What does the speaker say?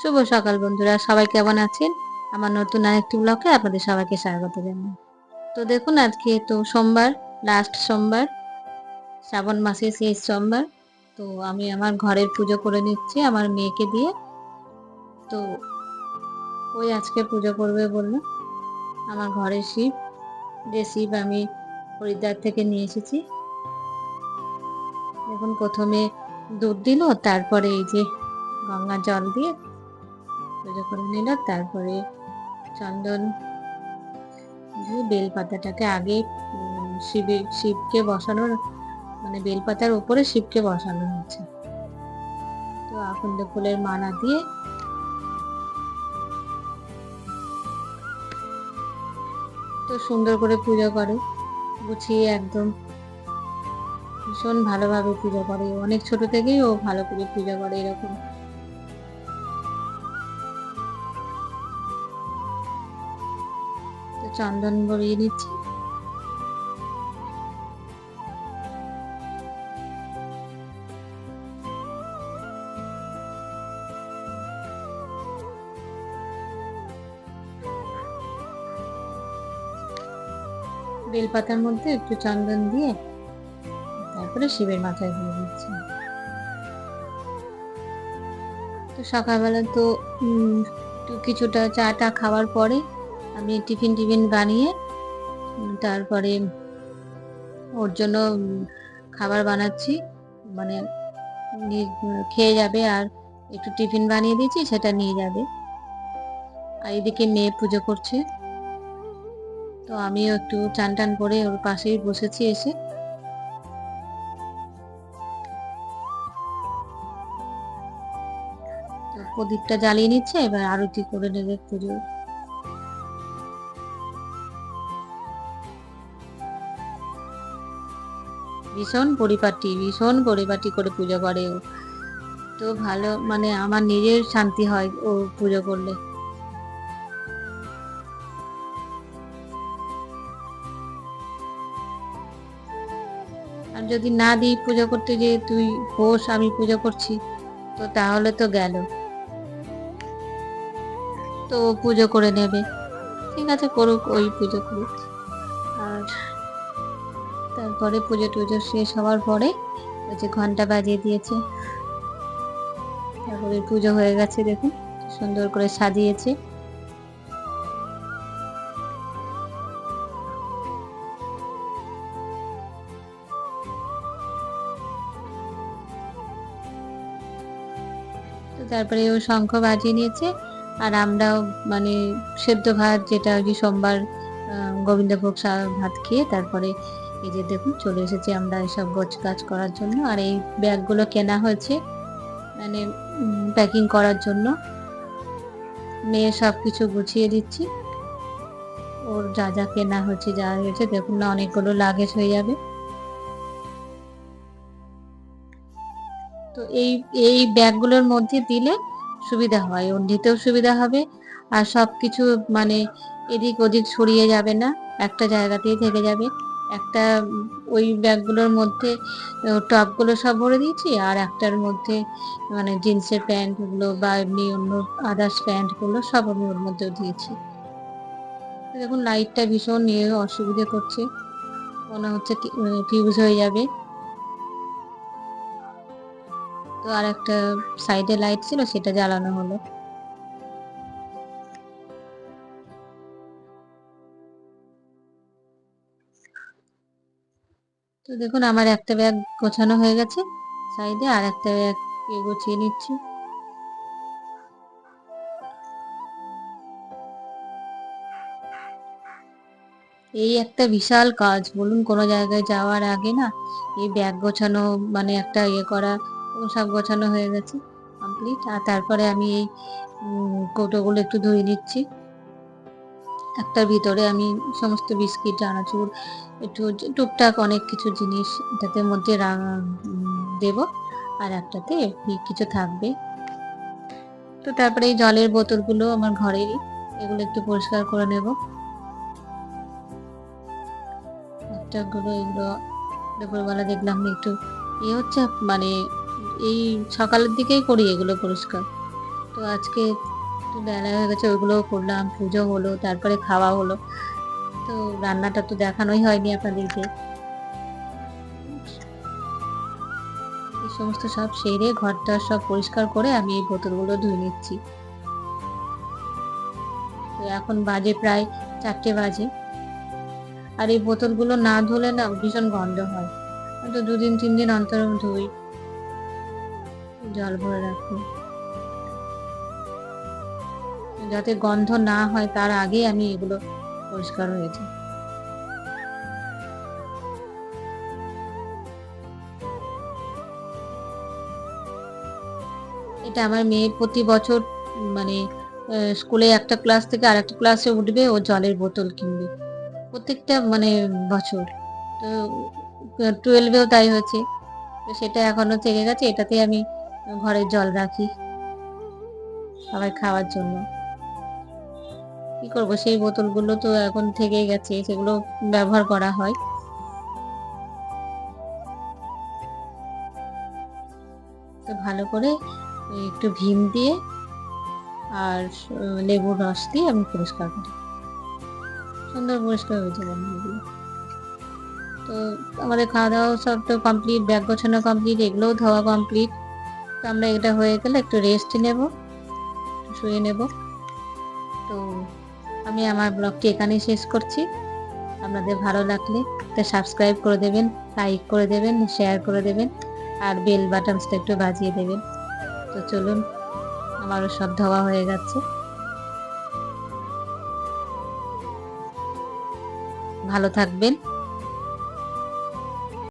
শুভ সকাল বন্ধুরা, সবাই কেমন আছেন? আমার নতুন আরেকটি ব্লগে আপনাদের সবাইকে স্বাগত জানাই। তো দেখুন আজকে তো সোমবার লাস্ট সোমবার, শ্রাবণ মাসের শেষ সোমবার। তো আমি আমার ঘরের পুজো করে নিচ্ছি আমার মেয়েকে দিয়ে। তো ওই আজকে পুজো করবে বলল আমার ঘরের শিব, যে শিব আমি হরিদ্বার থেকে নিয়ে এসেছি। দেখুন প্রথমে দুধ দিল, তারপরে এই যে গঙ্গা জল দিয়ে পুজো করে নিল। তারপরে চন্দন বেলপাতাটাকে আগে শিবে, শিবকে বসানোর মানে বেলপাতার উপরে শিবকে বসানো হচ্ছে। তো আকন্দ ফুলের মালা দিয়ে তো সুন্দর করে পুজো করে। গুছিয়ে একদম ভীষণ ভালোভাবে পুজো করে। অনেক ছোট থেকেই ও ভালো করে পুজো করে এরকম। তো চন্দন বড়িয়ে দিচ্ছি। বেলপাতার মধ্যে একটু চন্দন দিয়ে তারপরে শিবের মাথায় দিয়ে দিচ্ছি। তো সকালবেলা তো কিছুটা চাটা খাওয়ার পরে আমি টিফিন টিফিন বানিয়ে, তারপরে ওর জন্য খাবার বানাচ্ছি। মানে খেয়ে যাবে আর একটু টিফিন বানিয়ে দিয়েছি, সেটা নিয়ে যাবে। আর এদিকে মেয়ে পুজো করছে। তো আমিও একটু চান টান করে ওর পাশেই বসেছি এসে। প্রদীপটা জ্বালিয়ে নিচ্ছে, এবার আরতি করে নেবে পুজো ভীষণ পরিপাটি ভীষণ পরিপাটি করে পুজো করে ও। তো ভালো মানে আমার নিজের শান্তি হয় ও পুজো করলে। আর যদি না দিই পুজো করতে যে তুই বস আমি পুজো করছি, তো তাহলে তো গেল। তো পুজো করে নেবে। ঠিক আছে করুক, ওই পুজো করুক। আর তারপরে পুজো টুজো শেষ হওয়ার পরে ওই যে ঘণ্টা বাজিয়ে দিয়েছে। তারপরে পুজো হয়ে গেছে, দেখুন, সুন্দর করে সাজিয়েছে। তারপরে ও শঙ্খ বাজিয়ে নিয়েছে, আর আমরাও মানে সেদ্ধ ভাত যেটা আর কি সোমবার গোবিন্দভোগ ভাত খেয়ে তারপরে এই যে দেখুন, চলে এসেছি আমরা এসব গোছ কাজ করার জন্য। আর এই ব্যাগগুলো কেনা হয়েছে মানে প্যাকিং করার জন্য। মেয়ে সব কিছু গুছিয়ে দিচ্ছি। ওর যা যা কেনা হয়েছে, যা হয়েছে, দেখুন না অনেকগুলো লাগেজ হয়ে যাবে। তো এই এই ব্যাগগুলোর মধ্যে দিলে সুবিধা হয় ওর নিতেও সুবিধা হবে। আর সব কিছু মানে এদিক ওদিক ছড়িয়ে যাবে না, একটা জায়গাতেই থেকে যাবে। একটা ওই ব্যাগগুলোর মধ্যে টপগুলো সব ভরে দিয়েছি, আর একটার মধ্যে মানে জিন্সের প্যান্টগুলো বা এমনি অন্য আদার্স প্যান্টগুলো সব আমি ওর মধ্যেও দিয়েছি। দেখুন লাইটটা ভীষণ নিয়ে অসুবিধে করছে। মনে হচ্ছে ফিউজ হয়ে যাবে। তো আর একটা সাইডে লাইট ছিল, সেটা জ্বালানো হলো। তো দেখুন, আমার একটা ব্যাগ গোছানো হয়ে গেছে। সাইডে আর একটা ব্যাগ গুছিয়ে নিচ্ছি। এই একটা বিশাল কাজ। বলুন, কোনো জায়গায় যাওয়ার আগে না, এই ব্যাগ গোছানো মানে একটা ইয়ে করা সব গোছানো হয়ে গেছে কমপ্লিট আর তারপরে আমি এই কৌটোগুলো একটু ধুয়ে নিচ্ছি। একটার ভিতরে আমি সমস্ত বিস্কিট, চানাচুর, একটু টুকটাক অনেক কিছু জিনিস এটাতে মধ্যে দেব। আর একটাতে কিছু থাকবে। তো তারপরে এই জলের বোতলগুলো আমার ঘরেরই। এগুলো একটু পরিষ্কার করে নেব। গুলো এগুলো দুপুরবেলা দেখলাম একটু ইয়ে হচ্ছে মানে এই সকালের দিকেই করি এগুলো পরিষ্কার। তো আজকে একটু বেলা হয়ে গেছে ওইগুলোও করলাম, পুজো হলো, তারপরে খাওয়া হলো। তো রান্নাটা তো দেখানোই হয়নি আপনাদেরকে। এই সমস্ত সব সেরে ঘরটা সব পরিষ্কার করে আমি এই বোতলগুলো ধুয়ে নিচ্ছি। তো এখন বাজে প্রায় চারটে বাজে। আর এই বোতলগুলো না ধুলে না ভীষণ গন্ধ হয়। তো দুদিন তিন দিন অন্তর ধুই। জল ভরে রাখি। যাতে গন্ধ না হয়, তার আগে আমি এগুলো পরিষ্কার হয়ে যায় এটা আমার মেয়ে প্রতি বছর মানে স্কুলে একটা ক্লাস থেকে আর একটা ক্লাসে উঠবে, ও জলের বোতল কিনবে। প্রত্যেকটা মানে বছর। তো টুয়েলভেও তাই হয়েছে। তো সেটা এখনও থেকে গেছে এটাতে আমি ঘরের জল রাখি। সবাই খাওয়ার জন্য। কি করব? সেই বোতলগুলো তো এখন থেকে গেছে, সেগুলো ব্যবহার করা হয়। তো ভালো করে একটু ভীম দিয়ে আর লেবুর রস দিয়ে আমি পরিষ্কার করি সুন্দর পরিষ্কার হয়েছে রান্নাগুলো তো আমাদের খাওয়া দাওয়া সব তো কমপ্লিট ব্যাগ গোছানো কমপ্লিট এগুলোও ধোয়া কমপ্লিট তো আমরা এটা হয়ে গেলে একটু রেস্ট নেব, শুয়ে নেব। তো আমি আমার ব্লগটি এখানেই শেষ করছি। আপনাদের ভালো লাগলে তো সাবস্ক্রাইব করে দেবেন লাইক করে দেবেন শেয়ার করে দেবেন, আর বেল বাটনসটা একটু বাজিয়ে দেবেন। তো চলুন, আমারও সব ধোয়া হয়ে গেছে। ভালো থাকবেন।